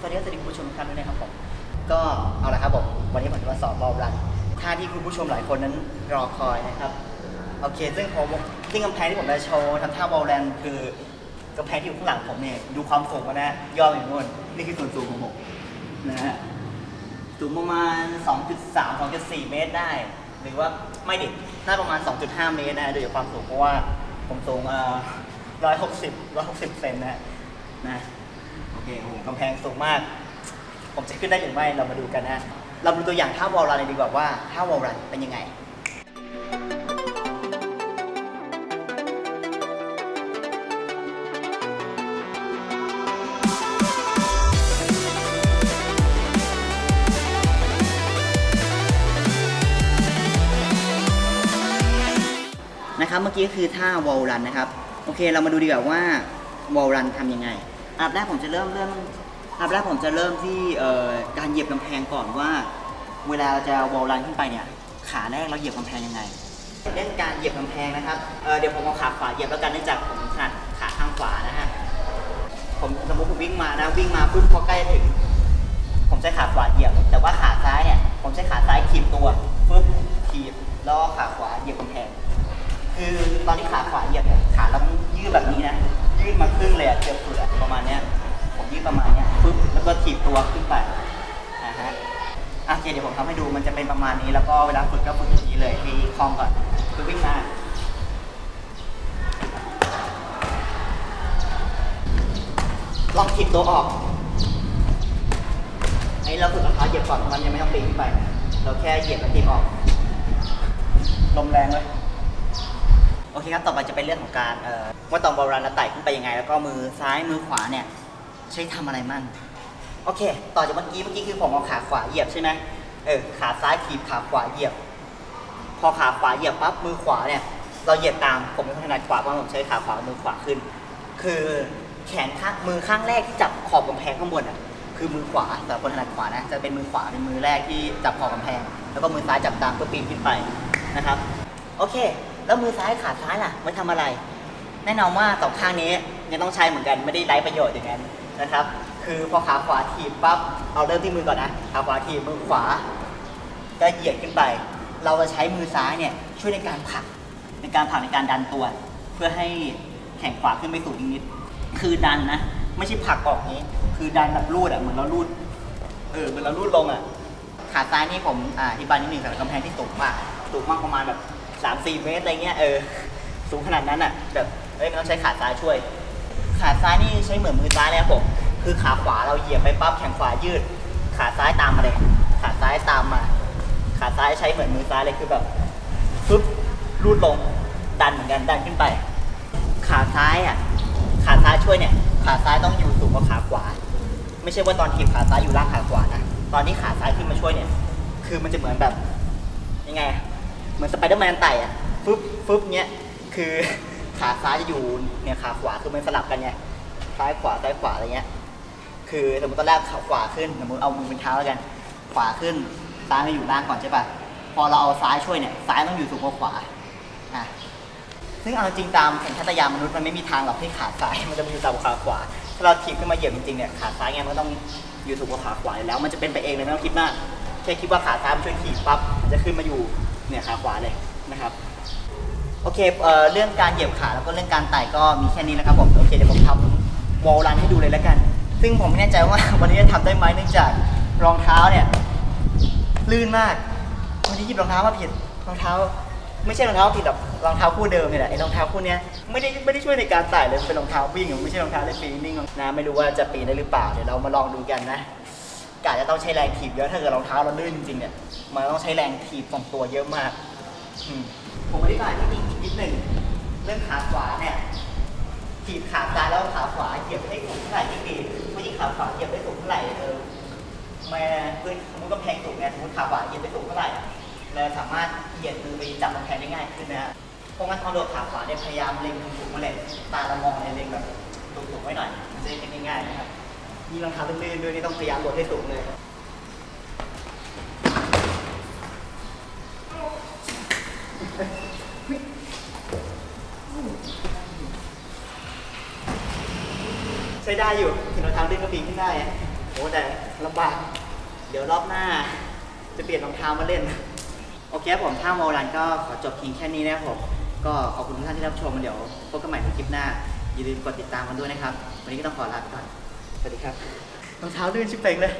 สวัสดีครับสวัสดีคุณผู้ชมทุกท่านด้วยนะครับผมก็เอาละครับผมวันนี้ผมจะมาสอนบอลรันท่าที่คุณผู้ชมหลายคนนั้นรอคอยนะครับโอเค ซึ่งผมซึ่งกำแพงที่ผมจะโชว์ทำท่าบอลรันคือกำแพงที่อยู่ข้างหลังผมเนี่ยดูความสูงมันนะย่ออย่างนู้นนี่คือส่วนสูงของผมนะฮะสูงประมาณ 2.3 2.4 เมตรได้ หรือว่าไม่ดิน่าประมาณ 2.5 เมตรนะโดยความสูงเพราะว่าผมสูง160 160เซนนะนะ เคโอ้โหกำแพงสูงมาก ผมจะขึ้นได้หรือไม่เรามาดูกันนะ เราดูตัวอย่างท่าวอลรันเลยดีกว่าว่าท่าวอลรันเป็นยังไงนะครับเมื่อกี้คือท่าวอลรันนะครับ โอเคเรามาดูดีกว่าว่าวอลรันทำยังไง อันดับแรกผมจะเริ่มเริ่มอันดับแรกผมจะเริ่มที่การเหยียบกำแพงก่อนว่า เวลาเราจะวอลรันขึ้นไปเนี่ยขาแรกเราเหยียบกำแพงยังไงเล่นการเหยียบกำแพงนะครับเเดี๋ยวผมเอาขาขวาเหยียบแล้วกันเนื่องจากผมถนัดขาข้างขวานะฮะผมสมมติผมวิ่งมานะวิ่งมาปุ๊บพอใกล้ถึง ผมใช้ขาขวาเหยียบ แต่ว่าขาซ้ายเนี่ยผมใช้ขาซ้ายขีบตัวปุ๊บขีบแล้วขาขวาเหยียบกำแพง คือตอนที่ขาขวาเหยียบเนี่ยขาเราต้องยืดแบบนี้นะ ยืดมาครึ่งเลยอะเกือบสุดอะประมาณเนี้ย ผมยืดประมาณเนี้ยปึ๊บแล้วก็ถีบตัวขึ้นไปนะฮะอะโอเคเดี๋ยวผมทำให้ดูมันจะเป็นประมาณนี้ แล้วก็เวลาฝึกก็ฝึกอย่างนี้เลยที่คองก่อนคือวิ่งมาลองถีบตัวออกไอ้เราฝึกรองเท้าเหยียบก่อนมันยังไม่ต้องปีนขึ้นไป เราแค่เหยียบแล้วถีบออกลมแรงเลย เคครับ ต่อไปจะเป็นเรื่องของการเอ่อว่าตอนบอลรันาไต่ขึ้นไปยังไง แล้วก็มือซ้ายมือขวาเนี่ยใช้ทำอะไรมั่ง โอเค ต่อจากเมื่อกี้ เมื่อกี้คือผมเอาขาขวาเหยียบใช่ไหมเออ ขาซ้ายถีบขาขวาเหยียบ พอขาขวาเหยียบปั๊บ มือขวาเนี่ย เราเหยียบตาม ผมเป็นคนถนัดขวาเพราะผมใช้ขาขวามือขวาขึ้น คือแขนข้างมือข้างแรกที่จับขอบกำแพงข้างบนอะ คือมือขวาสำหรับคนถนัดขวานะ จะเป็นมือขวาเป็นมือแรกที่จับขอบกำแพง แล้วก็มือซ้ายจับตามเพื่อปีนขึ้นไปนะครับ โอเค แล้วมือซ้ายขาซ้ายล่ะไว้ทำอะไร แน่นอนว่าสองข้างนี้ยังต้องใช้เหมือนกันไม่ได้ไร้ประโยชน์อย่างนั้นนะครับ คือพอขาขวาถีบปั๊บเอาเริ่มที่มือก่อนนะขาขวาถีบมือขวาก็เหยียดขึ้นไป เราจะใช้มือซ้ายเนี่ยช่วยในการผลักในการผลักในการดันตัว เพื่อให้แขนขวาขึ้นไปสู่อีกนิดคือดันนะไม่ใช่ผลักออกนี้ คือดันแบบรูดอะเหมือนเรารูดเออเหมือนเรารูดลงอะขาซ้ายนี่ผมอ่าอธิบายนิดหนึ่งสำหรับกำแพงที่สูงมากสูงมากประมาณแบบ สามสี่เมตรอะไรเงี้ยเออสูงขนาดนั้นอะแบบเอ้ยมันต้องใช้ขาซ้ายช่วย ขาซ้ายนี่ใช้เหมือนมือซ้ายเลยครับผมคือขาขวาเราเหยียบไปปั๊บแขนขวายืด ขาซ้ายตามมาเลย ขาซ้ายตามมา ขาซ้ายใช้เหมือนมือซ้ายเลยคือแบบปึ๊บรูดลงดันเหมือนกันดันขึ้นไป ขาซ้ายอะขาซ้ายช่วยเนี่ย ขาซ้ายต้องอยู่สูงกว่าขาขวา ไม่ใช่ว่าตอนทีบขาซ้ายอยู่ล่างขาขวานะตอนที่ขาซ้ายขึ้นมาช่วยเนี่ย คือมันจะเหมือนแบบยังไง เหมือนสไปเดอร์แมนไต่อะฟึบฟึบเนี้ยคือขาซ้ายจะอยู่เนี่ยขาขวาคือมันสลับกันไงซ้ายขวาซ้ายขวาอะไรเงี้ย คือสมมติตอนแรกขาขวาขึ้นสมมติเอามือเป็นเท้าแล้วกัน ขวาขึ้นซ้ายมาอยู่ล่างก่อนใช่ปะพอเราเอาซ้ายช่วยเนี่ยซ้ายต้องอยู่สูงกว่าขวาอะซึ่งเอาจริงตามสัญชาตญาณมนุษย์มันไม่มีทางหรอกที่ขาซ้ายมันจะมาอยู่ต่ำกว่าขาขวาถ้าเราถีบขึ้นมาเหยียบจริงๆเนี่ยขาซ้ายไงมันก็ต้องอยู่สูงกว่าขาขวาอยู่แล้ว มันจะเป็นไปเองเลยไม่ต้องคิดมาก แค่คิดว่าขาซ้ายมันช่วยถีบปั๊บมันจะขึ้นมาอยู่เนี่ยขาขวาเลยนะครับโอเคเอ่อเรื่องการเหยียบขาแล้วก็เรื่องการไต่ก็มีแค่นี้นะครับผมโอเคเดี๋ยวผมทำวอลรันให้ดูเลยแล้วกัน ซึ่งผมไม่แน่ใจว่าวันนี้จะทำได้ไหมเนื่องจากรองเท้าเนี่ยลื่นมากวันนี้หยิบรองเท้ามาผิดรองเท้า ไม่ใช่รองเท้าผิดหรอกรองเท้าคู่เดิมเนี่ยแหละไอ้รองเท้าคู่เนี้ยไม่ได้ไม่ได้ช่วยในการไต่เลยเป็นรองเท้าวิ่งอะไม่ใช่รองเท้าเล่นปีนนิ่งนะไม่รู้ว่าจะปีนได้หรือเปล่าเดี๋ยวเรามาลองดูกันนะ กาจะต้องใช้แรงถีบเยอะถ้าเกิดรองเท้าเราลื่นจริงๆเนี่ยมันต้องใช้แรงถีบของตัวเยอะมากอืมผมอธิบายนิดนิดหนึ่งเรื่องขาขวาเนี่ยถีบขาซ้ายแล้วขาขวาเหยียบให้สูงเท่าไหร่ที่ดีผู้หญิงขาขวาเหยียบได้สูงเท่าไหร่เออมาพื้นสมมติกำแพงสูงเนี่ยสมมติขาขวาเหยียบไปสูงเท่าไหร่เราสามารถเหยียดมือไปจับกำแพงได้ง่ายขึ้นนะฮะเพราะงั้นตอนโดดขาขวาเนี่ยพยายามเล็งสูงๆมาเลยตาเรามองเนี่ยเล็งแบบสูงๆไว้หน่อยมันจะได้ง่ายๆนะครับ มีรองเท้าเรื่นด้วยนี่ต้องพยายามลดให้สูงเลยใช้ได้อยู่ถึงเราทำได้ก็ปีนขึ้นได้โอ้แต่ลำบาก เดี๋ยวรอบหน้า จะเปลี่ยนรองเท้ามาเล่น โอเคผมถ้าโมรันก็ขอจบเพียงแค่นี้นะครับผมก็ขอบคุณทุกท่านที่รับชมเดี๋ยวพบกันใหม่ในคลิปหน้า อย่าลืมกดติดตามกันด้วยนะครับ วันนี้ก็ต้องขอลาไปก่อน สวัสดีครับรองเท้าลื่นชิบเป่งเลย